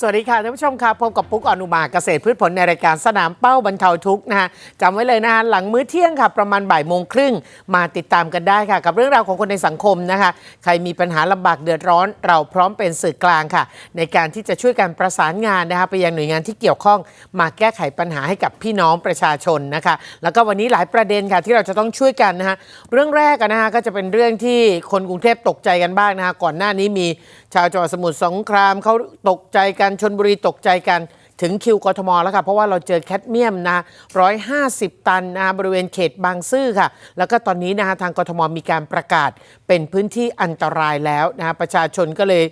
สวัสดีค่ะท่านผู้ชมค่ะพบกับปุ๊กอนุมาเกษตรพืชผลในรายการสนามเป้าบรรเทาทุกข์นะฮะจำไว้เลยนะฮะหลังมื้อเที่ยงค่ะ ประมาณบ่ายโมงครึ่งมาติดตามกันได้ค่ะ กับเรื่องราวของคนในสังคมนะคะ ใครมีปัญหาลำบากเดือดร้อน เราพร้อมเป็นสื่อกลางค่ะ ในการที่จะช่วยกันประสานงานนะคะไปยังหน่วยงานที่เกี่ยวข้อง มาแก้ไขปัญหาให้กับพี่น้องประชาชนนะคะ แล้วก็วันนี้หลายประเด็นค่ะที่เราจะต้องช่วยกันนะคะเรื่องแรกนะคะก็จะเป็นเรื่องที่คนกรุงเทพตกใจกันบ้างนะคะก่อนหน้านี้มี ชาวจังหวัดสมุทรสงครามเขาตกใจกันชนบุรีตกใจกันถึงคิวกทมแล้วค่ะ เพราะว่าเราเจอแคดเมียมนะ150 ตันนะบริเวณเขตบางซื่อค่ะ แล้วก็ตอนนี้นะคะทางกทมมีการประกาศเป็นพื้นที่อันตรายแล้วนะคะประชาชนก็เลย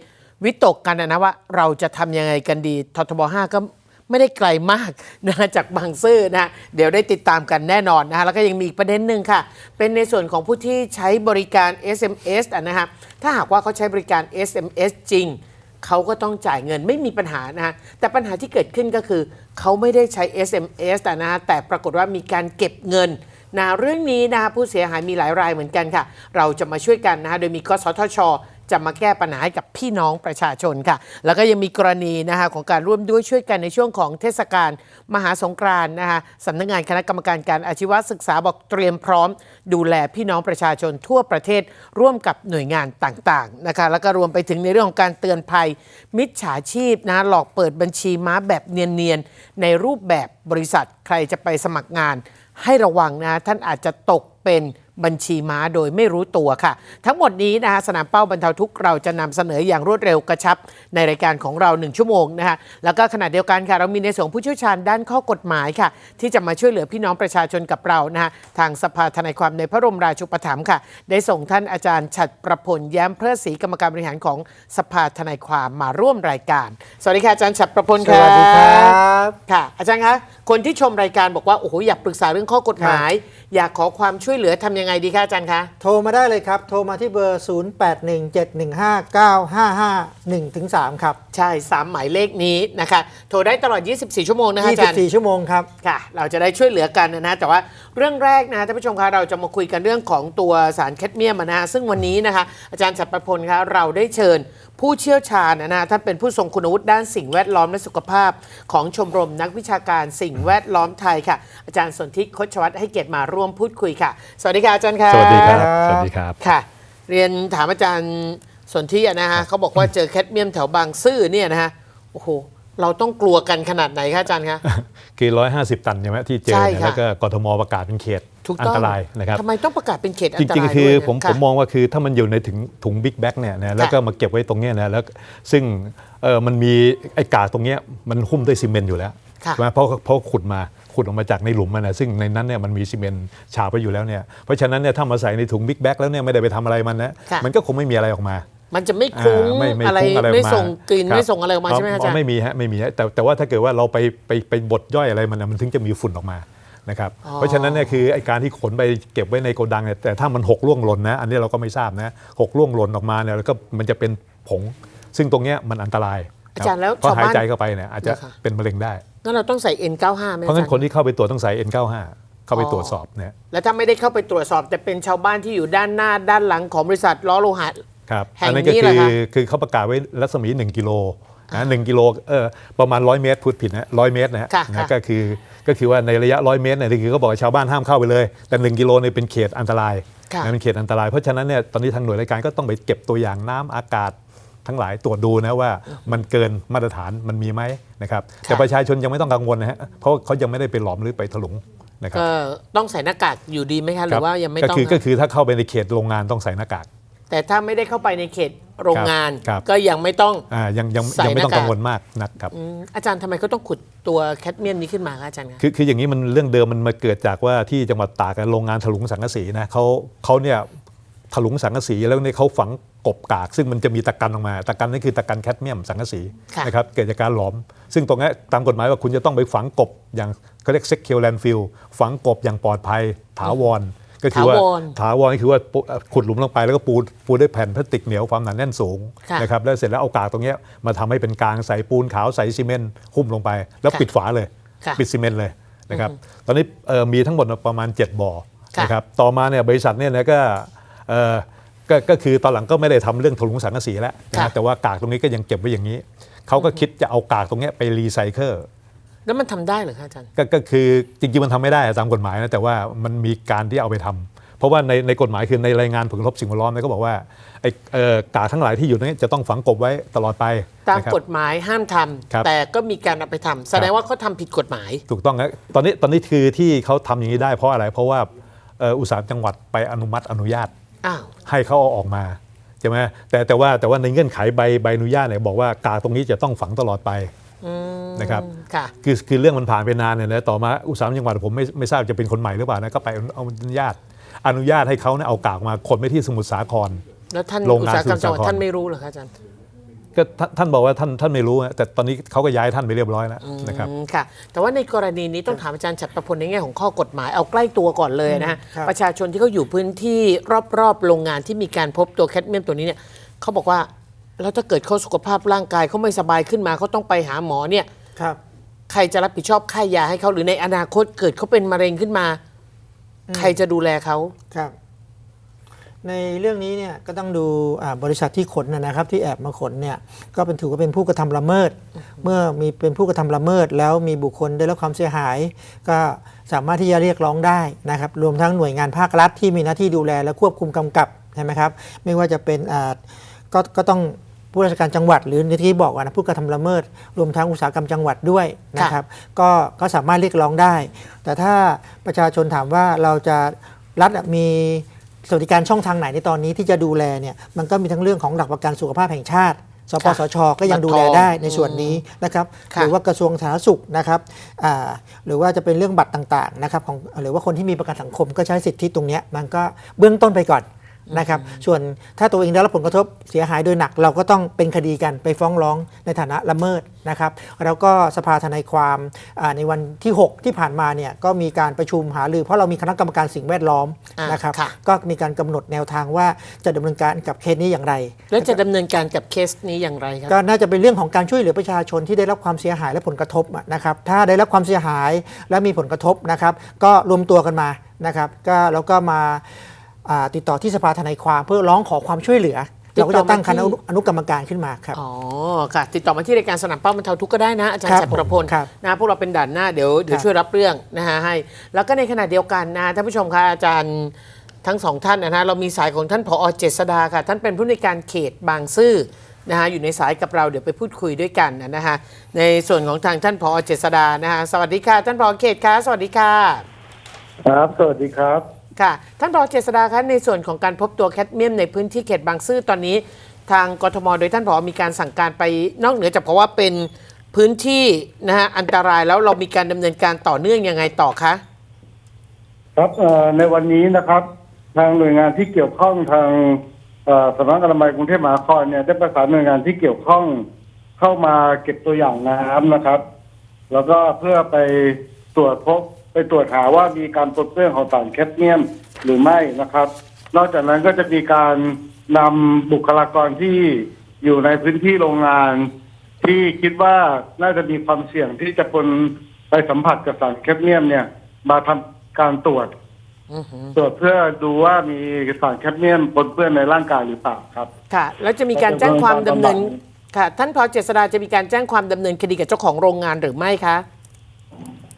วิตกกันนะว่าเราจะทำยังไงกันดีททบ5ก็ ไม่ได้ไกลมากนะจากบางซื่อนะเดี๋ยวได้ติดตามกันแน่นอนนะฮะแล้วก็ยังมีอีกประเด็นหนึ่งค่ะ เป็นในส่วนของผู้ที่ใช้บริการ SMS อะนะฮะถ้าหากว่าเขาใช้บริการ SMS จริง เขาก็ต้องจ่ายเงินไม่มีปัญหานะฮะแต่ปัญหาที่เกิดขึ้นก็คือ เขาไม่ได้ใช้ SMS แต่นะฮะแต่ปรากฏว่ามีการเก็บเงินนะเรื่องนี้นะคะผู้เสียหายมีหลายรายเหมือนกันค่ะ เราจะมาช่วยกันนะฮะโดยมีกสทช จะมาแก้ปัญหาให้กับพี่น้องประชาชนค่ะ แล้วก็ยังมีกรณีนะคะของการร่วมด้วยช่วยกันในช่วงของเทศกาลมหาสงกรานต์นะคะสำนักงานคณะกรรมการการอาชีวศึกษาบอกเตรียมพร้อม ดูแลพี่น้องประชาชนทั่วประเทศร่วมกับหน่วยงานต่างๆนะคะแล้วก็รวมไปถึงในเรื่องของการเตือนภัย มิจฉาชีพนะหลอกเปิดบัญชีม้าแบบเนียนๆในรูปแบบบริษัทใครจะไปสมัครงานให้ระวังนะท่านอาจจะตกเป็น บัญชีม้าโดยไม่รู้ตัวค่ะ ทั้งหมดนี้นะคะสนามเป้าบรรเทาทุกข์เราจะนำเสนออย่างรวดเร็วกระชับในรายการของเรา 1 ชั่วโมงนะคะแล้วก็ขณะเดียวกันค่ะเรามีในส่วนของผู้เชี่ยวชาญด้านข้อกฎหมายค่ะ ที่จะมาช่วยเหลือพี่น้องประชาชนกับเรานะคะทางสภาทนายความในพระบรมราชูปถัมภ์ค่ะ ได้ส่งท่านอาจารย์ฉัตรประพลแย้มเพลิดศรีกรรมการบริหารของสภาทนายความมาร่วมรายการ สวัสดีค่ะอาจารย์ฉัตรประพลสค่ะวัสดีครับค่ะ อาจารย์คะคนที่ชมรายการบอกว่าโอ้โหอยากปรึกษาเรื่องข้อกฎหมาย อยากขอความช่วยเหลือทำยังไงดีคะอาจารย์คะ โทรมาได้เลยครับ โทรมาที่เบอร์ 0817159551ถึง3ครับ ใช่ 3 หมายเลขนี้นะคะ โทรได้ตลอด 24 ชั่วโมงนะคะอาจารย์ 24 ชั่วโมงครับ ค่ะ เราจะได้ช่วยเหลือกันนะ แต่ว่าเรื่องแรกนะท่านผู้ชมคะเราจะมาคุยกันเรื่องของตัวสารแคดเมียมอะนะฮะซึ่งวันนี้นะคะอาจารย์ฉัตรประพลคะเราได้เชิญผู้เชี่ยวชาญนะนะท่านเป็นผู้ทรงคุณวุฒิด้านสิ่งแวดล้อมและสุขภาพ ของชมรมนักวิชาการสิ่งแวดล้อมไทยค่ะ อาจารย์สนธิโคชวัตรให้เกียรติมาร่วมพูดคุยค่ะ สวัสดีค่ะอาจารย์ค่ะสวัสดีครับครับสวัสดีครับ ค่ะ เรียนถามอาจารย์สนธิอะนะฮะเขาบอกว่าเจอแคดเมียมแถวบางซื่อเนี่ยนะฮะโอ้โห เราต้องกลัวกันขนาดไหนคะอาจารย์คะ คือ 150 ตันใช่ไหมที่เจอใช่เนี่ยค่ะ แล้วก็กทมประกาศเป็นเขตถูกอัต้องตรายนะครับ ทำไมต้องประกาศเป็นเขตอันจตรายริง ๆ คือด้วยผมค่ะผมมองว่าคือถ้ามันอยู่ในถึงถุงบิ๊กแบ็กเนี่ยนะแล้วก็มาเก็บไว้ตรงเนี้ยนะแล้วซึ่งเออมันมีไอ้กากตรงเนี้ยมันหุ้มด้วยซีเมนต์อยู่แล้วค่ะ ใช่ไหมเพราะเพราะขุดมาขุดออกมาจากในหลุมมันนะซึ่งในนั้นเนี่ยมันมีซีเมนต์ฉาบไปอยู่แล้วเนี่ยเพราะฉะนั้นเนี่ยถ้ามาใส่ในถุงบิ๊กแบ็กแล้วเนี่ยไม่ได้ไปทำอะไรมันนะค่ะ มันก็คงไม่มีอะไรออกมา มันจะไม่คุ้งอ่าไม่ไม่อะไรคุ้งอะไรออกไม่มาส่งกลิ่นครับไม่ส่งอะไรออกมาใช่ไหมอาจารย์ไม่มีฮะไม่มีฮะแต่แต่ว่าถ้าเกิดว่าเราไปไปไปบดย่อยอะไรมันนะมันถึงจะมีฝุ่นออกมานะครับอ๋อ เพราะฉะนั้นเนี่ยคือไอการที่ขนไปเก็บไว้ในโกดังเนี่ยแต่ถ้ามันหกล่วงหล่นนะ อันนี้เราก็ไม่ทราบนะหกล่วงหล่นออกมาเนี่ยแล้วก็มันจะเป็นผง ซึ่งตรงเนี้ยมันอันตรายอาจารย์แล้วเพราะชาวหายบ้านใจเข้าไปเนี่ยอาจจะนะคะ เป็นมะเร็งได้ งั้นเราต้องใส่ N95 ไหมเพราะอางั้จารนคนย์ที่เข้าไปตรวจต้องใส่ N95 เข้าไปอ๋อตรวจสอบเนี่ยแล้วถ้าไม่ได้เข้าไปตรวจสอบ แต่เป็นชาวบ้านที่อยู่ด้านหน้าด้านหลังของบริษัทล้อโลหะ ครับแห่งอันนั้นก็นี้คืเหรออคะ คือเขาประกาศไว้รัศมี 1 กิโลนะหนึ่งกิโลเออประมาณ 100 เมตรพูดผิดนะร้อยเมตรนะฮะค่ะนะค่ะ ก็คือก็คือว่าในระยะ 100 เมตรเนี่ยคือเขาบอกว่าชาวบ้านห้ามเข้าไปเลย แต่ 1 กิโลเนี่ยเป็นเขตอันตรายค่ะนะเป็นเขตอันตราย เพราะฉะนั้นเนี่ยตอนนี้ทางหน่วยราชการก็ต้องไปเก็บตัวอย่างน้ำอากาศทั้งหลายตรวจดูนะว่ามันเกินมาตรฐานมันมีไหมนะครับแต่ประชาชนยังไม่ต้องกังวลนะฮะเพราะเขายังไม่ได้ไปหลอมหรือไปถลุงนะครับ ก็ต้องใส่หน้ากากอยู่ดีไหมคะ หรือว่ายังไม่ก็ต้องคือคะก็คือถ้าเข้าไปในเขตโรงงานต้องใส่หน้ากาก แต่ถ้าไม่ได้เข้าไปในเขตโรงงานครับ ก็ยังไม่ต้อง อ่ายังยังใส่ยังไม่ต้องหน้ากาก กังวลมากนะครับ อืมอาจารย์ทำไมเขาต้องขุดตัวแคดเมียมนี้ขึ้นมาคะอาจารย์คะ คือคืออย่างนี้มันเรื่องเดิมมันมาเกิดจากว่าที่จังหวัดตากอะโรงงานถลุงสังกะสีนะเขาเขาเนี่ยถลุงสังกะสีแล้วเนี่ยเขาฝังกบกาก ซึ่งมันจะมีตะกันออกมาตะกันนี่คือตะกันแคดเมียมสังกะสีค่ะ นะครับเกิดจากการหลอม ซึ่งตรงนี้ตามกฎหมายว่าคุณจะต้องไปฝังกบอย่างเขาเรียกเซ็กเคียวแลนฟิลฝังกบอย่างปลอดภัยถาวร ก็คือว่าถาวรถาวรก็คือว่าปูขุดหลุมลงไปแล้วก็ปูปูด้วยแผ่นพลาสติกเหนียวความหนาแน่นสูงค่ะ นะครับแล้วเสร็จแล้วเอากากตรงเนี้ยมาทำให้เป็นกลางใส่ปูนขาวใส่ซีเมนต์หุ้มลงไป แล้วค่ะปิดฝาเลย ค่ะ ปิดซีเมนต์เลยนะครับ ตอนนี้เอ่อมีทั้งหมดประมาณ 7บ่อค่ะ นะครับ ต่อมาเนี่ยบริษัทเนี่ยนะก็เอ่อก็ก็คือตอนหลังก็ไม่ได้ทำเรื่องถลุงสังกะสีแล้วนะค่ะฮะแต่ว่ากากตรงนี้ก็ยังเก็บไว้อย่างนี้ เขาก็คิดจะเอากากตรงเนี้ยไปรีไซเคิล แล้วมันทำได้เหรอคะอาจารย์ ก็ก็คือจริงๆมันทำไม่ได้ตามกฎหมายนะแต่ว่ามันมีการที่เอาไปทำเพราะว่าในในกฎหมายคือในรายงานผลกระทบสิ่งแวดล้อมเนี่ยก็บอกว่าไอ้เอ่อกากทั้งหลายที่อยู่ตรงนี้จะต้องฝังกบไว้ตลอดไปตามนะครับกฎหมายห้ามทำครับแต่ก็มีการเอาไปทำแสดงว่าเขาทำผิดกฎหมาย ถูกต้องครับตอนนี้ตอนนี้คือที่เขาทำอย่างนี้ได้เพราะอะไร เพราะว่าเอ่ออุตสาหจังหวัดไปอนุมัติอนุญาตอ้าวให้เขาเอาออกมาใช่ไหมแต่แต่ว่าแต่ว่าในเงื่อนไขใบใบอนุญาตเนี่ยบอกว่ากากตรงนี้จะต้องฝังตลอดไปอืม นะครับค่ะคือคือเรื่องมันผ่านไปนานเนี่ยนะต่อมาอุตสาหกรรมจังหวัดผมไม่ไม่ทราบจะเป็นคนใหม่หรือเปล่านะก็ไปเอาอนุญาตอนุญาตให้เขาเนี่ยเอากากมาขนไปที่สมุทรสาครแล้วท่านโรงอุตงานสาหกรรมจังหวัดสมุทรสาครท่านไม่รู้เหรอคะอาจารย์ก็ท่านท่านบอกว่าท่านท่านไม่รู้นะแต่ตอนนี้เขาก็ย้ายท่านไปเรียบร้อยแล้วนะครับอืมค่ะ แต่ว่าในกรณีนี้ต้องถามอาจารย์ฉัตรประพลในแง่ของข้อกฎหมายเอาใกล้ตัวก่อนเลยนะฮะครับประชาชนที่เขาอยู่พื้นที่รอบๆโรงงานที่มีการพบตัวแคดเมียมตัวนี้เนี่ยเขาบอกว่าแล้วถ้าเกิดเขาสุขภาพร่างกายเขาไม่สบายขึ้นมาเขาต้องไปหาหมอเนี่ย ครับ ใครจะรับผิดชอบค่ายาให้เขาหรือในอนาคตเกิดเขาเป็นมะเร็งขึ้นมา ใครจะดูแลเขาครับ ในเรื่องนี้เนี่ยก็ต้องดูอ่าบริษัทที่ขนนะนะครับ ที่แอบมาขนเนี่ยก็เป็นถือว่าเป็นผู้กระทำละเมิด เมื่อมีเป็นผู้กระทำละเมิด แล้วมีบุคคลได้รับความเสียหาย ก็สามารถที่จะเรียกร้องได้นะครับ รวมทั้งหน่วยงานภาครัฐที่มีหน้าที่ดูแลและควบคุมกำกับใช่ไหมครับ ไม่ว่าจะเป็นอ่าก็ก็ต้อง ผู้ราชการจังหวัด หรือที่บอกว่านะผู้กระทำละเมิด รวมทั้งอุตสาหกรรมจังหวัดด้วยนะครับก็ก็สามารถเรียกร้องได้ แต่ถ้าประชาชนถามว่าเราจะรัฐมีสวัสดิการช่องทางไหนในตอนนี้ที่จะดูแลเนี่ยมันก็มีทั้งเรื่องของหลักประกันสุขภาพแห่งชาติสปสช ก็ยังดูแลได้ในส่วนนี้นะครับค่ะหรือว่ากระทรวงสาธารณสุขนะครับอ่าหรือว่าจะเป็นเรื่องบัตรต่างๆนะครับของหรือว่าคนที่มีประกันสังคมก็ใช้สิทธิตรงเนี้ยมันก็เบื้องต้นไปก่อน นะครับ ส่วนถ้าตัวเองได้รับผลกระทบเสียหายโดยหนัก เราก็ต้องเป็นคดีกันไปฟ้องร้องในฐานะละเมิดนะครับ แล้วก็สภาทนายความอ่าในวันที่ 6 ที่ผ่านมาเนี่ยก็มีการประชุมหารือเพราะเรามีคณะกรรมการสิ่งแวดล้อมอ่านนะครับค่ะก็มีการกำหนดแนวทางว่าจะดำเนินการกับเคสนี้อย่างไร แล้วจะดำเนินการกับเคสนี้อย่างไรครับก็น่าจะเป็นเรื่องของการช่วยเหลือประชาชนที่ได้รับความเสียหายและผลกระทบอะนะครับถ้าได้รับความเสียหายและมีผลกระทบนะครับ ก็รวมตัวกันมานะครับก็แล้วก็มาอ่า ติดต่อที่สภาทนายความเพื่อร้องขอความช่วยเหลือติดต่อเราก็จะตั้งคณะมาที่อนุกรรมการขึ้นมาครับ อ๋อ ค่ะ ติดต่อมาที่รายการสนามเป้าบรรเทาทุกข์ก็ได้นะ อาจารครัย์บฉัตรประพลครับนะพวกเราเป็นด่านหน้าเดี๋ยวเดี๋ยวครับช่วยรับเรื่องนะฮะให้ แล้วก็ในขณะเดียวกันนะท่านผู้ชมคะอาจารย์ทั้งสองท่านนะฮะเรามีสายของท่านผอเจษดาค่ะ ท่านเป็นผู้ในวยการเขตบางซื่อนะฮะอยู่ในสายกับเราเดี๋ยวไปพูดคุยด้วยกันนะฮะในส่วนของทางท่านผอเจษดานะฮะสวัสดีค่ะ ท่านผอเขตค่ะสวัสดีค่ะ ครับ สวัสดีครับ ค่ะ ท่านรองเจษดาคะในส่วนของการพบตัวแคดเมียมในพื้นที่เขตบางซื่อตอนนี้ ทางกทมโดยท่านผอมีการสั่งการไปนอกเหนือจากเพราะว่าเป็นพื้นที่นะฮะอันตรายแล้วเรามีการดำเนินการต่อเนื่องยังไงต่อคะครับในวันนี้นะครับ ทางหน่วยงานที่เกี่ยวข้องทางสำนักอนามัยกรุงเทพมหานครเนี่ยได้ประสานหน่วยงานที่เกี่ยวข้องเข้ามาเก็บตัวอย่างน้ำนะครับ แล้วก็เพื่อไปตรวจพบ ไปตรวจหาว่ามีการปนเปื้อนของสารแคดเมียมหรือไม่นะครับ นอกจากนั้นก็จะมีการนำบุคลากรที่อยู่ในพื้นที่โรงงาน ที่คิดว่าน่าจะมีความเสี่ยงที่จะปนไปสัมผัสกับสารแคดเมียมเนี่ย มาทำการตรวจอือหือตรวจเพื่อดูว่ามีสารแคดเมียมปนเปื้อนในร่างกายหรือเปล่าครับ ค่ะ แล้วจะมีการแจ้งความดำเนินค่ะ ท่านผอเจษดาจะมีการแจ้งความดำเนินคดีกับเจ้าของโรงงานหรือไม่คะเ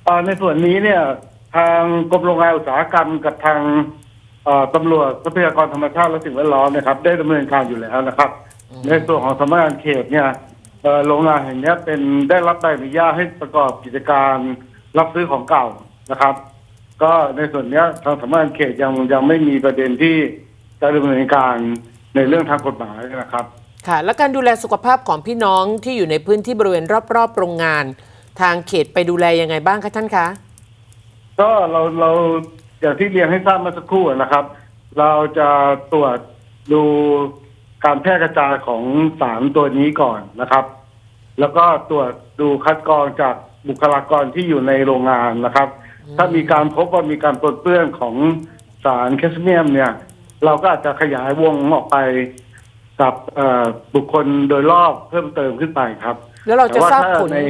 อ่อในส่วนนี้เนี่ย ทางกรมโรงงานอุตสาหกรรมกับทางเอ่อตำรวจทรัพยากรธรรมชาติและสิ่งแวดล้อมนะครับ ได้ดำเนินการอยู่แล้วนะครับในส่วนของสำนักงานเขตเนี่ยเอ่อโรงงานแห่งเนี้ยเป็นได้รับใบอนุญาตให้ประกอบกิจการรับซื้อของเก่านะครับ ก็ในส่วนเนี้ยทางสำนักงานเขตยังยังไม่มีประเด็นที่จะดำเนินการในเรื่องทางกฎหมายนะครับ ค่ะ และการดูแลสุขภาพของพี่น้องที่อยู่ในพื้นที่บริเวณรอบๆโรงงาน ทางเขตไปดูแลยังไงบ้างคะท่านคะ ก็เราเราอย่างที่เรียนให้ทราบเมื่อสักครู่นะครับ เราจะตรวจดูการแพร่กระจายของสารตัวนี้ก่อนนะครับ แล้วก็ตรวจดูคัดกรองจากบุคลากรที่อยู่ในโรงงานนะครับถ้ามีการพบว่ามีการปนเปื้อนของสารแคสเมียมเนี่ย เราก็อาจจะขยายวงออกไปกับเอ่อบุคคลโดยรอบเพิ่มเติมขึ้นไปครับแล้วเราจะแต่ว่าทราบถ้าผลใน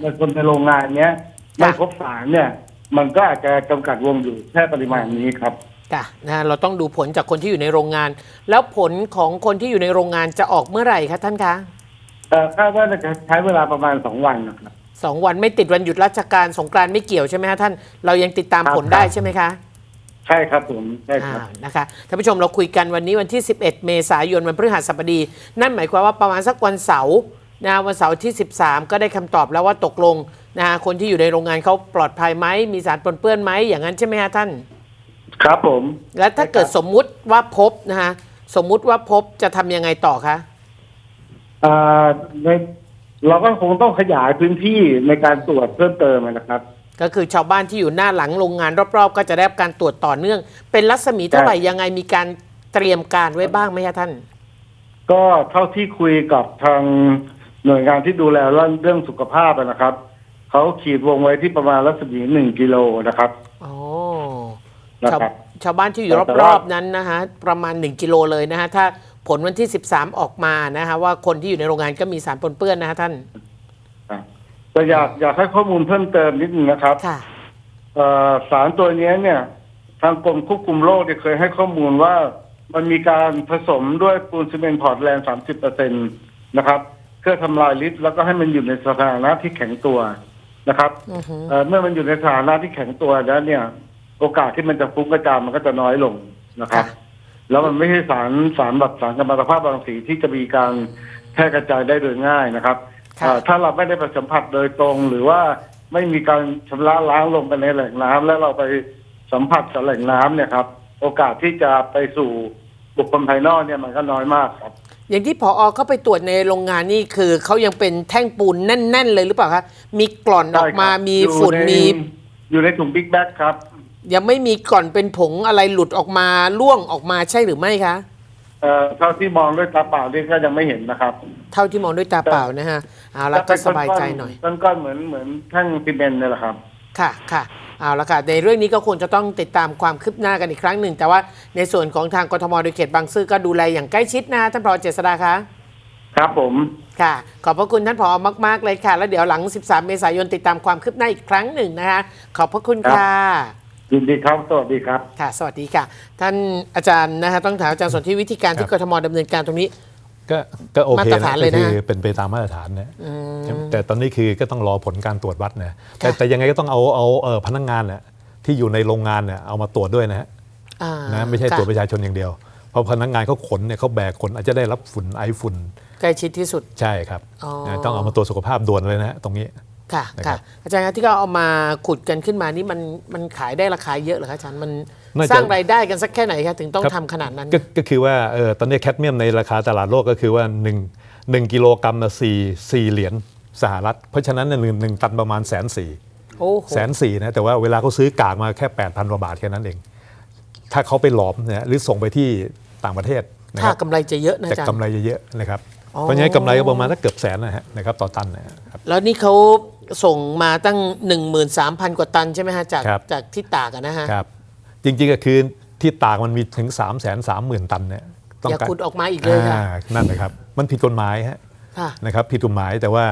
ในคนในโรงงานเนี้ยไม่ค่ะพบสารเนี่ย มันก็อาจจะจำกัดวงอยู่แค่ปริมาณนี้ครับค่ะนะเราต้องดูผลจากคนที่อยู่ในโรงงาน แล้วผลของคนที่อยู่ในโรงงานจะออกเมื่อไหร่คะท่านคะเอ่อคาดว่าจะใช้เวลาประมาณสองวันนะครับสองวันไม่ติดวันหยุดราชการสงกรานต์ไม่เกี่ยวใช่ไหมคะท่านเรายังติดตามครับผลได้ใช่ไหมคะใช่ครับผมใช่ครับอ่านะคะท่านผู้ชมเราคุยกันวันนี้วันที่ 11 เมษายนวันพฤหัสบดี นั่นหมายความว่าประมาณสักวันเสาร์ นะวันเสาร์ที่ 13 ก็ได้คำตอบแล้วว่าตกลงนะคนที่อยู่ในโรงงานเขาปลอดภัยไหมมีสารปนเปื้อนไหมอย่างนั้นใช่ไหมคะท่าน ครับผม แล้วถ้าเกิดสมมุติว่าพบนะคะสมมุติว่าพบจะทำยังไงต่อคะอ่าในเราก็คงต้องขยายพื้นที่ในการตรวจเพิ่มเติมนะครับ ก็คือชาวบ้านที่อยู่หน้าหลังโรงงานรอบๆ ก็จะได้รับการตรวจต่อเนื่อง เป็นรัศมีเท่าไหร่ยังไงมีการเตรียมการไว้บ้างไหมคะท่าน ก็เท่าที่คุยกับทาง หน่วยงานที่ดูแลเรื่องสุขภาพอะนะครับเขาขีดวงไว้ที่ประมาณรัศมีหนึ่งกิโลนะครับอ๋อนะชาวครับ ชาวบ้านที่อยู่แต่รว่าอบๆนั้นนะคะประมาณ 1 กิโลเลยนะคะถ้าผลวันที่ 13 ออกมานะคะว่าคนที่อยู่ในโรงงานก็มีสารปนเปื้อนนะคะท่านครับแต่อยากอยากให้ข้อมูลเพิ่มเติมนิดนึงนะครับค่ะเอ่อสารตัวเนี้ยเนี่ย ทางกรมควบคุมโรคเนี่ยเคยให้ข้อมูลว่ามันมีการผสมด้วยปูนซีเมนต์พอร์ตแลนด์สามสิบเปอร์เซ็นตนะครับ เพื่อทำลายฤทธิ์แล้วก็ให้มันอยู่ในสถานะที่แข็งตัวนะครับอือฮึเอ่อเมื่อมันอยู่ในสถานะที่แข็งตัวแล้วเนี่ย โอกาสที่มันจะฟุ้งกระจายมันก็จะน้อยลงนะครับ แล้วมันไม่ใช่สารสารแบบสารกัมมันตภาพรังสีที่จะมีการแพร่กระจายได้โดยง่ายนะครับค่ะ เอ่อถ้าเราไม่ได้ไปสัมผัสโดยตรงหรือว่าไม่มีการชำระล้างลงไปในแหล่งน้ำแล้วเราไปสัมผัสกับแหล่งน้ำเนี่ยครับ โอกาสที่จะไปสู่บุคคลภายนอกเนี่ยมันก็น้อยมากครับ อย่างที่พอเข้าไปตรวจในโรงงานนี่คือเขายังเป็นแท่งปูนแน่น ๆ เลยหรือเปล่าคะมีกล่อนออกมาใช่ครับมีอยู่ฝุ่นในมี อยู่ในถุงบิ๊กแบ็ครับ ยังไม่มีกล่อนเป็นผงอะไรหลุดออกมาล่วงออกมาใช่หรือไม่คะ เอ่อเท่าที่มองด้วยตาเปล่านี่ก็ยังไม่เห็นนะครับเท่าที่มองด้วยตาเปล่านะฮะเอาละก็สบายใจหน่อย ก้อนๆเหมือนเหมือนแท่งซีเมนต์เนี่ยแหละครับ ค่ะค่ะ เอาละค่ะในเรื่องนี้ก็ควรจะต้องติดตามความคืบหน้ากันอีกครั้งหนึ่ง แต่ว่าในส่วนของทางกทมโดยเขตบางซื่อก็ดูแลอย่างใกล้ชิดนะท่านผอเจษดาคะครับผมค่ะ ขอบพระคุณท่านผอมาก ๆ เลยค่ะ แล้วเดี๋ยวหลัง 13 เมษายนติดตามความคืบหน้าอีกครั้งหนึ่งนะคะ ขอบพระคุณค่ะยินดีครับสวัสดีครับ ค่ะ สวัสดีค่ะ ท่านอาจารย์นะคะต้องถามอาจารย์สนที่วิธีการที่กทมดำเนินการตรงนี้ ก็ก็โอเคมาตรฐานนะเลยก็นะ คือเป็นไปตามมาตรฐานนะแต่ตอนนี้คือก็ต้องรอผลการตรวจวัดนะแต่ค่ะแต่ยังไงก็ต้องเอาเอาเอ่อพนักงานเนี่ยที่อยู่ในโรงงานเนี่ยเอามาตรวจด้วยนะฮะ อ่านะไม่ใช่ค่ะตรวจประชาชนอย่างเดียว เพราะพนักงานเขาขนเนี่ยเขาแบกขนอาจจะได้รับฝุ่นไอฝุ่นใกล้ชิดที่สุด ใช่ครับอ๋อ นะต้องเอามาตรวจสุขภาพด่วนเลยนะฮะตรงนี้ ค่ะนะครัค่ะบอาจารย์ครับที่เขาเอามาขุดกันขึ้นมานี่มันมันขายได้ราคาเยอะเหรอคะอาจารย์มันน่าจะ สร้างรายได้กันสักแค่ไหนคะถึงต้องครับทำขนาดนั้น ก็ก็คือว่าเออตอนนี้แคดเมียมในราคาตลาดโลกก็คือว่า1 1กิโลกรัมละสี่สี่เหรียญสหรัฐ เพราะฉะนั้นเนี่ยหนึ่งหนึ่งตันประมาณแสนสี่โอ้โหแสนสี่นะแต่ว่าเวลาเขาซื้อกากมาแค่ 8,000กว่าบาทแค่นั้นเอง ถ้าเขาไปหลอมเนี่ยหรือส่งไปที่ต่างประเทศนะคถ้ารับกำไรจะเยอะนะจะอาจารย์กำไรเยอะๆนะครับ อ๋อ เพราะฉะนั้นกำไรก็ประมาณสักเกือบแสนนะฮะนะครับต่อตันนะครับ แล้วนี่เขา ส่งมาตั้ง 13,000 กว่าตันใช่ไหมฮะจากครับ จากที่ตากอะนะฮะครับ จริงๆก็คือที่ตากมันมีถึง 3 3 0 0 0 0 ตันเนี่ยอย่าขุดออกมาอีกเลยค่ะอ่านั่นนะครับมันผิดกฎหมายฮะ ค่ะ นะครับผิดกฎหมายแต่ว่า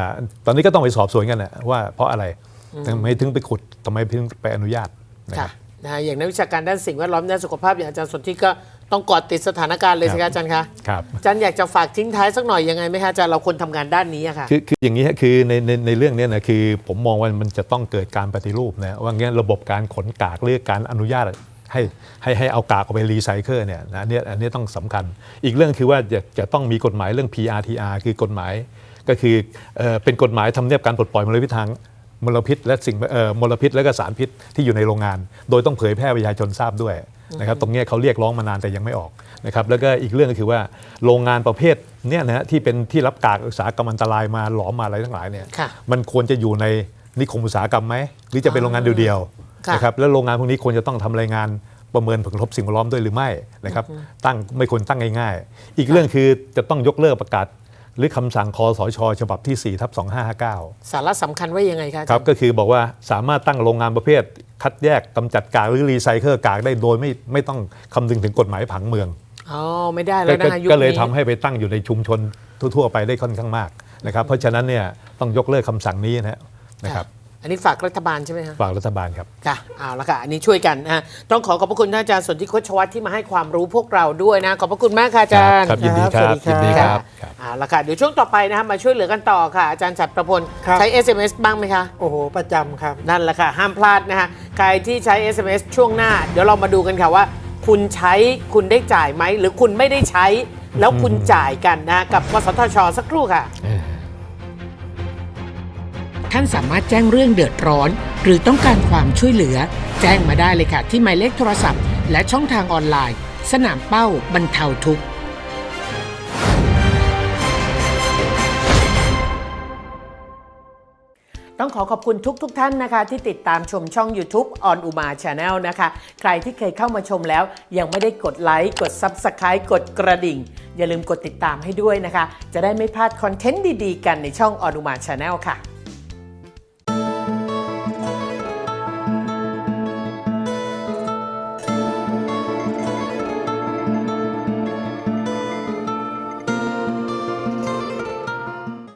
ตอนนี้ก็ต้องไปสอบสวนกันนะว่าเพราะอะไรทำไมถึงไปขุดทำไมถึงไปอนุญาตนะคค่ะรับ นะฮะอย่างนักวิชาการด้านสิ่งแวดล้อมด้านสุขภาพอย่างอาจารย์สนที่ก็ ต้องกอดติดสถานการณ์เลยสิครัคะบอาจารย์คะครับอาจารย์อยากจะฝากทิ้งท้ายสักหน่อยยังไงไหมคะอาจารย์เราควรทำงานด้านนี้อะค่ะ คือคืออย่างนี้ฮะคือในในในเรื่องเนี้ยนะคือ ผมมองว่ามันจะต้องเกิดการปฏิรูปนะว่างั้นระบบการขนกากหรือการอนุญาตให้ให้ให้เอากากออกไปรีไซเคิลเนี่ยนะเนี่ยอันนี้ต้องสำคัญ อีกเรื่องคือว่าจะจะต้องมีกฎหมายเรื่อง PRTR คือกฎหมาย ก็คือเอ่อเป็นกฎหมายทำเนียบการปลดปล่อยมลพิษทางมลพิษ และสิ่งเอ่อมลพิษและก็สารพิษที่อยู่ในโรงงาน โดยต้องเผยแพร่ประชาชนทราบด้วย นะครับตรงเนี้ยเขาเรียกร้องมานานแต่ยังไม่ออกนะครับแล้วก็อีกเรื่องก็คือว่าโรงงานประเภทเนี้ยนะฮะที่เป็นที่รับกากอุตสาหกรรมอันตรายมาหลอมมาอะไรทั้งหลายเนี่ยค่ะมันควรจะอยู่ในนิคมอุตสาหกรรมไหมหรือจะเป็นโรงงานเดียวค่ะๆนะครับแล้วโรงงานพวกนี้ควรจะต้องทำรายงานประเมินผลกระทบสิ่งแวดล้อมด้วยหรือไม่นะครับตั้งไม่ควรตั้งง่ายๆ อีกเรื่องคือจะต้องยกเลิกประกาศ หรือคำสั่งคอสชฉบับที่4ทับ2559 สาระสำคัญว่ายังไงคะอาคจารัรบย์ก็คือบอกว่าสามารถตั้งโรงงานประเภท คัดแยกกำจัดกากหรือรีไซเคิลกากได้โดยไม่ไม่ต้องคำนึงถึงกฎหมายผังเมืองอ๋อไม่ได้แล้วก็นะคะยุคก็เลยนี้ทำให้ไปตั้งอยู่ในชุมชนทั่ว ๆ ไปได้ค่อนข้างมากนะครับเพราะฉะนั้นเนี่ยต้องยกเลิกคำสั่งนี้นะฮะนะครับ อันนี้ฝากรัฐบาลใช่ไหมคะฝากรัฐบาลครับค่ะเอาละค่ะอันนี้ช่วยกันนะฮะต้องขอขอบพระคุณท่านอาจารย์สนธิโคชวัตที่มาให้ความรู้พวกเราด้วยนะ ขอบพระคุณมากค่ะอาจารย์ครับยินดีคครัรับบสวัสดีครับยินดีคค่ะรับครับเอาละค่ะเดี๋ยวช่วงต่อไปนะคะมาช่วยเหลือกันต่อค่ะ อาจารย์ฉัตรประพลครับใช้ SMS บ้างไหมคะโอ้โหประจำครับนั่นแหละค่ะห้ามพลาดนะคะใครที่ใช้ SMS ช่วงหน้า เดี๋ยวเรามาดูกันค่ะว่า คุณใช้คุณได้จ่ายไหมหรือคุณไม่ได้ใช้ แล้วคุณจ่ายกันนะกับกสทชสักครู่ค่ะ ท่านสามารถแจ้งเรื่องเดือดร้อน หรือต้องการความช่วยเหลือ แจ้งมาได้เลยค่ะ ที่หมายเลขโทรศัพท์ และช่องทางออนไลน์ สนามเป้าบรรเทาทุกข์ต้องขอขอบคุณทุกทท่านนะคะ ที่ติดตามชมช่อง YouTube on Uma Channel นะคะ ใครที่เคยเข้ามาชมแล้ว ยังไม่ได้กดไลค์กด Subscribe กดกระดิ่ง อย่าลืมกดติดตามให้ด้วยนะคะ จะได้ไม่พลาดคอนเทนต์ดีๆ กันในช่อง on Uma Channel ค่ะ